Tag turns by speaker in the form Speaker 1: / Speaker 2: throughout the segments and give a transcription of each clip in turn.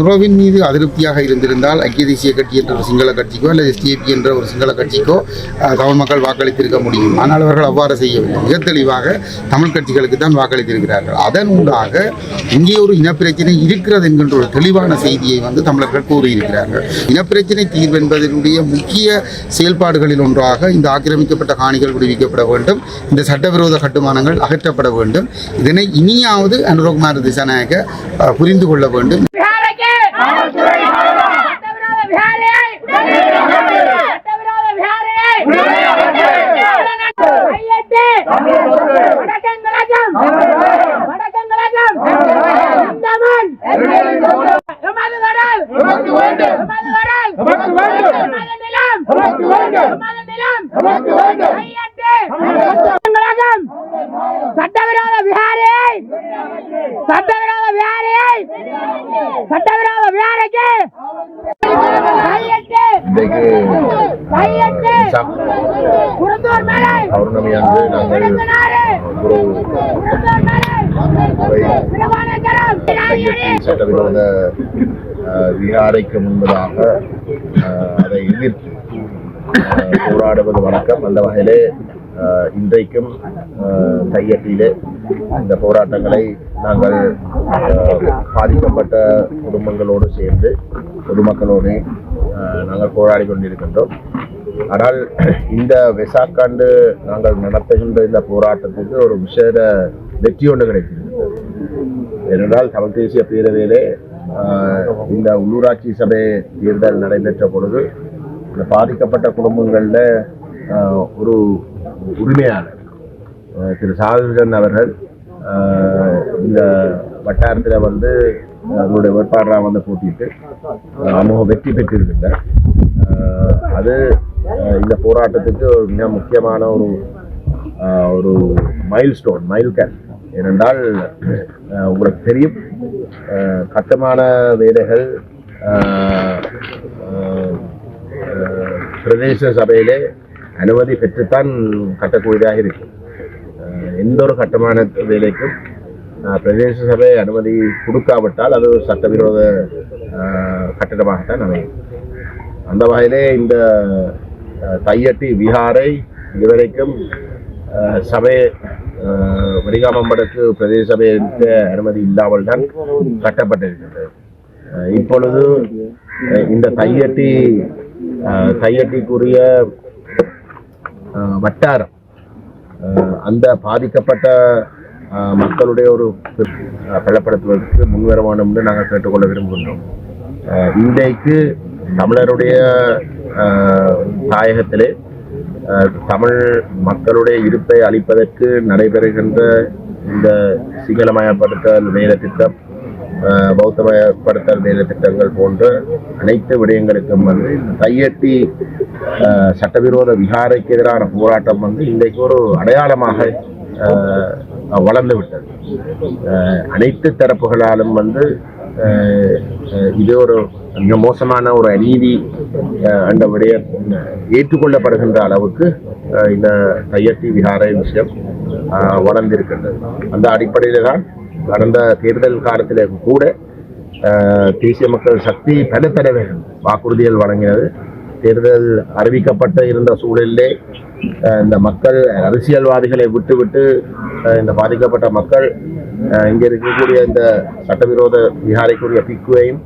Speaker 1: உறவின் மீது அதிருப்தியாக இருந்திருந்தால் ஐக்கிய தேசிய கட்சி என்ற ஒரு சிங்கள கட்சிக்கோ அல்லது எஸ்டிஏபி என்ற ஒரு சிங்கள கட்சிக்கோ தமிழ் மக்கள் வாக்களித்திருக்க முடியும். ஆனால் அவர்கள் அவ்வாறு செய்யவில்லை. மிக தெளிவாக தமிழ் கட்சிகளுக்கு தான் வாக்களித்திருக்கிறார்கள். அதன் ஊடாக இங்கே ஒரு இனப்பிரச்சனை இருக்கிறது என்கின்ற ஒரு தெளிவான செய்தியை வந்து தமிழர்கள் கூறியிருக்கிறார்கள். இனப்பிரச்சனை தீர்வு என்பதனுடைய முக்கிய செயல்பாடுகளில் ஒன்றாக இந்த ஆக்கிரமிக்கப்பட்ட காணிகள் விடுவிக்கப்பட வேண்டும். இந்த சட்டவிரோத கட்டுமானங்கள் அகற்றப்பட வேண்டும். இதனை இனியாவது அனுரகுமார் திசாநாயக புரிந்து கொள்ள வேண்டும்.
Speaker 2: காவல்துறைக்கு சட்டவிரோத விகாரியை சட்டவிரோத விகாரியை கையெட்டு வடக்கங்கிழக்கம் வடக்கங்கிழக்கம் அந்தமன் எமது வரல் எமது வரல் எமது நிலம் எமது நிலம் கையெட்டு சட்டவிரோத விஹாரியை சட்டவிரோத விஹாரியை சட்டவிரோத விஹாரிக்கு கையெட்டு!
Speaker 3: இன்றைக்கு
Speaker 2: கையெட்டு! குருந்தூர் மேலே
Speaker 3: பௌர்ணமி அன்று நாங்கள்
Speaker 2: விடுங்கனாரு
Speaker 3: ஒரு
Speaker 2: குருந்தூர் மேலே திருவானகரம்
Speaker 3: சட்டவிரோத அஹ், விகாரைக்கு முன்பதாக அதை எதிர்த்து போராடுவது வணக்கம் அந்த வகையிலே இன்றைக்கும் கையட்டிலே இந்த போராட்டங்களை நாங்கள் பாதிக்கப்பட்ட குடும்பங்களோடு சேர்ந்து பொதுமக்களோடு நாங்கள் போராடி கொண்டிருக்கின்றோம். ஆனால் இந்த வெசாக்காண்டு நாங்கள் நடத்துகின்ற இந்த போராட்டத்துக்கு ஒரு விசேட வெற்றி ஒன்று கிடைத்திருக்கிறது. ஏனென்றால் தமிழ் தேசிய பேரவையிலே இந்த உள்ளூராட்சி சபை தேர்தல் நடைபெற்ற பொழுது இந்த பாதிக்கப்பட்ட குடும்பங்களில் ஒரு உரிமையாளர். திரு சாகுஜன் அவர்கள் இந்த வட்டாரத்தில் வந்து அவருடைய வேட்பாளராக வந்து போட்டிட்டு அமோக வெற்றி பெற்றிருக்கின்றார் அது இந்த போராட்டத்துக்கு ஒரு மிக முக்கியமான ஒரு ஒரு மைல் ஸ்டோன் மைல்கல் ஏனென்றால் உங்களுக்கு தெரியும் கட்டமான கட்டுமான வேலைகள் பிரதேச சபையிலே அனுமதி பெற்றுத்தான் கட்டக்கூடியதாக இருக்கும் எந்த ஒரு கட்டுமான வேலைக்கும் ஆஹ், பிரதேச சபை அனுமதி கொடுக்காவிட்டால் அது ஒரு சட்டவிரோத ஆஹ், அமையும். அந்த வகையிலே இந்த தையட்டி விஹாரை இதுவரைக்கும் சபை அஹ், வடிகாமம்படத்து பிரதேச சபைக்கு அனுமதி இல்லாமல் தான் கட்டப்பட்டிருக்கிறது அஹ், இப்பொழுது இந்த தையட்டி அஹ், தையட்டிக்குரிய வட்டாரம். அந்த பாதிக்கப்பட்ட மக்களுடைய ஒரு பலப்படுத்துவதற்கு முன்வர வேண்டும் என்று நாங்கள் கேட்டுக்கொள்ள விரும்புகின்றோம். இன்றைக்கு தமிழருடைய தாயகத்திலே தமிழ் மக்களுடைய இருப்பை அளிப்பதற்கு நடைபெறுகின்ற இந்த சிங்களமயப்படுத்தல் வேலை திட்டம் பௌத்தமயப்படுத்தல் வேலை திட்டங்கள் போன்ற அனைத்து விடயங்களுக்கும் வந்து இந்த தையட்டி அஹ், சட்டவிரோத விகாரைக்கு எதிரான போராட்டம் வந்து இன்றைக்கு ஒரு அடையாளமாக அஹ், வளர்ந்து விட்டது. அனைத்து தரப்புகளாலும் வந்து இது ஒரு மிக மோசமான ஒரு அநீதி அஹ், என்ற விடைய ஏற்றுக்கொள்ளப்படுகின்ற அளவுக்கு இந்த தையட்டி விகாரை விஷயம் வளர்ந்திருக்கின்றது. அந்த அடிப்படையில் தான் கடந்த தேர்தல் காலத்திலே கூட தேசிய மக்கள் சக்தி பல வேண்டும். வாக்குறுதிகள் வழங்கினது. தேர்தல் அறிவிக்கப்பட்ட இருந்த சூழலிலே இந்த மக்கள் அரசியல்வாதிகளை விட்டுவிட்டு இந்த பாதிக்கப்பட்ட மக்கள் அஹ், இங்கே இருக்கக்கூடிய இந்த சட்டவிரோத விகாரைக்குரிய பிக்குவையும்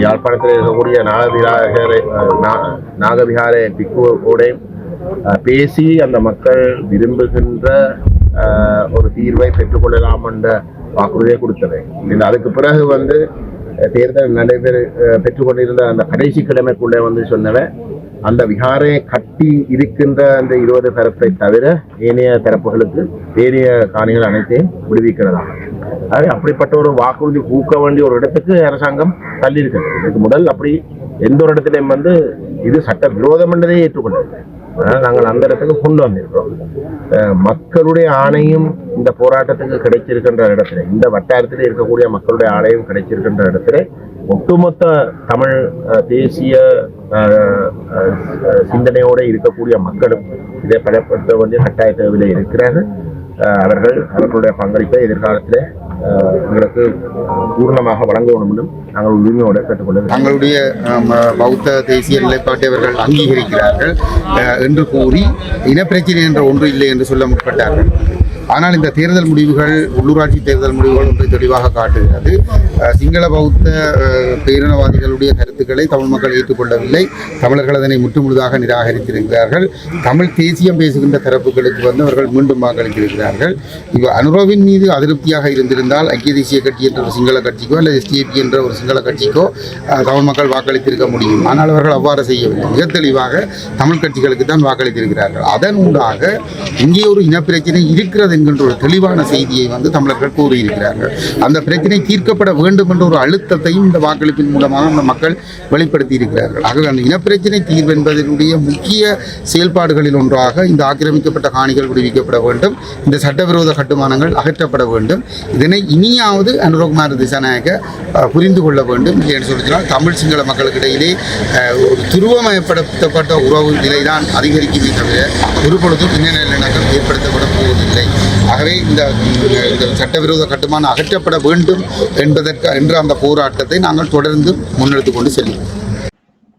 Speaker 3: யாழ்ப்பாணத்தில் இருக்கக்கூடிய நாகவிகாரை நாகவிகாரை பிக்குவோடையும் பேசி அந்த மக்கள் விரும்புகின்ற ஒரு தீர்வை பெற்றுக்கொள்ளலாம் என்ற வாக்குறுதியை கொடுத்தது. அதுக்கு பிறகு வந்து தேர்தல் நடைபெற பெற்றுக்கொண்டிருந்த அந்த கடைசி கிழமைக்குள்ளே வந்து சொன்னவன் அந்த விகாரை கட்டி இருக்கின்ற அந்த இருபது தரப்பை தவிர ஏனைய தரப்புகளுக்கு ஏனைய காணிகள் அனைத்தையும் விடுவிக்கிறதா. ஆகவே அப்படிப்பட்ட ஒரு வாக்குறுதி ஊக்க வேண்டிய ஒரு இடத்துக்கு அரசாங்கம் தள்ளியிருக்கிறது. இதுக்கு முதல் அப்படி எந்த ஒரு இடத்துலையும் வந்து இது சட்ட விரோதம் என்றதை ஏற்றுக்கொண்டது. அதனால் நாங்கள் அந்த இடத்துக்கு கொண்டு வந்திருக்கிறோம். அஹ் மக்களுடைய ஆணையும் இந்த போராட்டத்துக்கு கிடைச்சிருக்கின்ற இடத்துல இந்த வட்டாரத்தில் இருக்கக்கூடிய மக்களுடைய ஆணையம் கிடைச்சிருக்கின்ற இடத்துல ஒட்டுமொத்த தமிழ் அஹ், தேசிய சிந்தனையோடு இருக்கக்கூடிய மக்களும் இதை பலப்படுத்த வேண்டிய கட்டாய தேவையில் இருக்கிறார்கள். அவர்கள் அவர்களுடைய பங்களிப்பை எதிர்காலத்தில் அஹ், எங்களுக்கு பூர்ணமாக வழங்க வேண்டும் நாங்கள் உரிமையோடு கேட்டுக்கொள்ள
Speaker 1: தங்களுடைய பௌத்த தேசிய நிலைப்பாட்டை அவர்கள் அங்கீகரிக்கிறார்கள் அஹ், என்று கூறி இனப்பிரச்சனை என்ற ஒன்று இல்லை என்று சொல்ல முற்பட்டார்கள். ஆனால் இந்த தேர்தல் முடிவுகள் உள்ளூராட்சி தேர்தல் முடிவுகள் ஒன்றை தெளிவாக காட்டுகிறது. சிங்கள பௌத்த பேரினவாதிகளுடைய கருத்துக்களை தமிழ் மக்கள் ஏற்றுக்கொள்ளவில்லை. தமிழர்கள் அதனை முற்றுமுழுதாக நிராகரித்திருக்கிறார்கள். தமிழ் தேசியம் பேசுகின்ற தரப்புகளுக்கு வந்து அவர்கள் மீண்டும் வாக்களித்திருக்கிறார்கள். இவ அனுரோவின் மீது அதிருப்தியாக இருந்திருந்தால் ஐக்கிய தேசிய கட்சி என்ற ஒரு சிங்கள கட்சிக்கோ அல்லது எஸ்டிஏபி என்ற ஒரு சிங்கள கட்சிக்கோ தமிழ் மக்கள் வாக்களித்திருக்க முடியும். ஆனால் அவர்கள் அவ்வாறு செய்யவில்லை. மிக தெளிவாக தமிழ் கட்சிகளுக்கு தான் வாக்களித்திருக்கிறார்கள். அதன் ஊடாக இங்கே ஒரு இனப்பிரச்சனை இருக்கிறது என்கின்ற ஒரு தெளிவான செய்தியை வந்து தமிழர்கள் கூறியிருக்கிறார்கள். அந்த பிரச்சனை தீர்க்கப்பட வேண்டும் என்ற ஒரு அழுத்தத்தையும் இந்த வாக்களிப்பின் மூலமாக அந்த மக்கள் வெளிப்படுத்தி இருக்கிறார்கள் ஆகவே அந்த இனப்பிரச்சனை தீர்வு என்பதனுடைய முக்கிய செயல்பாடுகளில் ஒன்றாக இந்த ஆக்கிரமிக்கப்பட்ட காணிகள் விடுவிக்கப்பட வேண்டும். இந்த சட்டவிரோத கட்டுமானங்கள் அகற்றப்பட வேண்டும். இதனை இனியாவது அனுரகுமார் திசாநாயக புரிந்து கொள்ள வேண்டும் என்று சொல்லினால் தமிழ் சிங்கள மக்களுக்கு இடையிலே ஒரு துருவமயப்படுத்தப்பட்ட உறவு நிலைதான் அதிகரிக்குமே தவிர ஒரு பொழுதும் இன நல்லிணக்கம் ஏற்படுத்தப்பட போவதில்லை. ஆகவே இந்த இந்த சட்டவிரோத கட்டுமானம் அகற்றப்பட வேண்டும் என்பதற்கு என்ற அந்த போராட்டத்தை நாங்கள் தொடர்ந்து முன்னெடுத்து கொண்டு செல்வோம்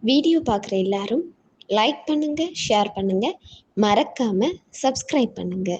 Speaker 4: வீடியோ பார்க்குற எல்லாரும் லைக் பண்ணுங்க ஷேர் பண்ணுங்க. மறக்காம சப்ஸ்கிரைப் பண்ணுங்க.